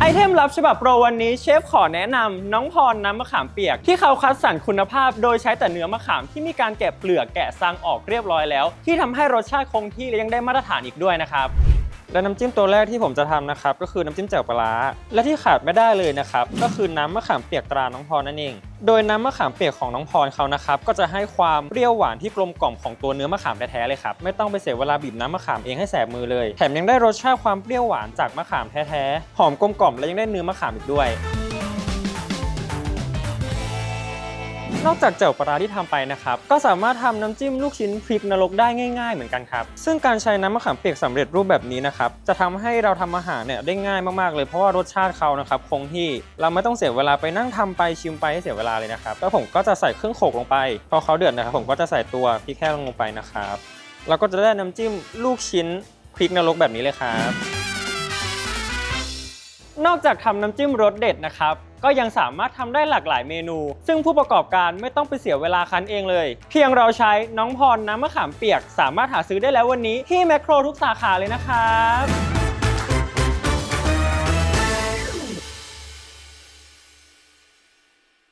ไอเทมลับฉบับโปรวันนี้เชฟขอแนะนำน้องพรน้ำมะขามเปียก ที่เขาคัดสรรคุณภาพโดยใช้แต่เนื้อมะขามที่มีการแกะเปลือกแกะซังออกเรียบร้อยแล้ว ที่ทำให้รสชาติคงที่และยังได้มาตรฐานอีกด้วยนะครับ และน้ำจิ้มตัวแรกที่ผมจะทำนะครับก็คือน้ำจิ้มแจ่วปลาร้าและที่ขาดไม่ได้เลยนะครับก็คือน้ำมะขามเปียกตราน้องพรนั่นเอง โดยน้ำมะขามเปียกของน้องพรเขานะครับก็จะให้ความเปรี้ยวหวานที่กลมกล่อมของตัวเนื้อมะขามแท้ๆเลยครับไม่ต้องไปเสียเวลาบีบน้ำมะขามเองให้แสบมือเลย แถมยังได้รสชาติความเปรี้ยวหวานจากมะขามแท้ๆหอมกลมกล่อมและยังได้เนื้อมะขามอีกด้วย นอกจากแจ่วปลาที่ทำไปนะครับ ก็สามารถทำน้ำจิ้มลูกชิ้นพริกนรกได้ง่าย ๆ เหมือนกันครับ ซึ่งการใช้น้ำมะขามเปียกสำเร็จรูปแบบนี้นะครับ จะทำให้เราทำอาหารเนี่ยได้ง่ายมากๆเลย เพราะว่ารสชาติเขานะครับคงที่เราไม่ต้องเสียเวลาไปนั่งทำไปชิมไปให้เสียเวลาเลยนะครับ แล้วผมก็จะใส่เครื่องโขกลงไป พอเขาเดือดนะครับ ผมก็จะใส่ตัวพริกแห้งลงไปนะครับแล้วก็จะได้น้ำจิ้มลูกชิ้นพริกนรกแบบนี้เลยครับนอกจากทำน้ำจิ้มรสเด็ดนะครับ ก็ยังสามารถทำได้หลากหลายเมนู ซึ่งผู้ประกอบการไม่ต้องไปเสียเวลาคั้นเองเลย เพียงเราใช้น้องพรน้ำมะขามเปียก สามารถหาซื้อได้แล้ววันนี้ที่แมคโครทุกสาขาเลยนะครับ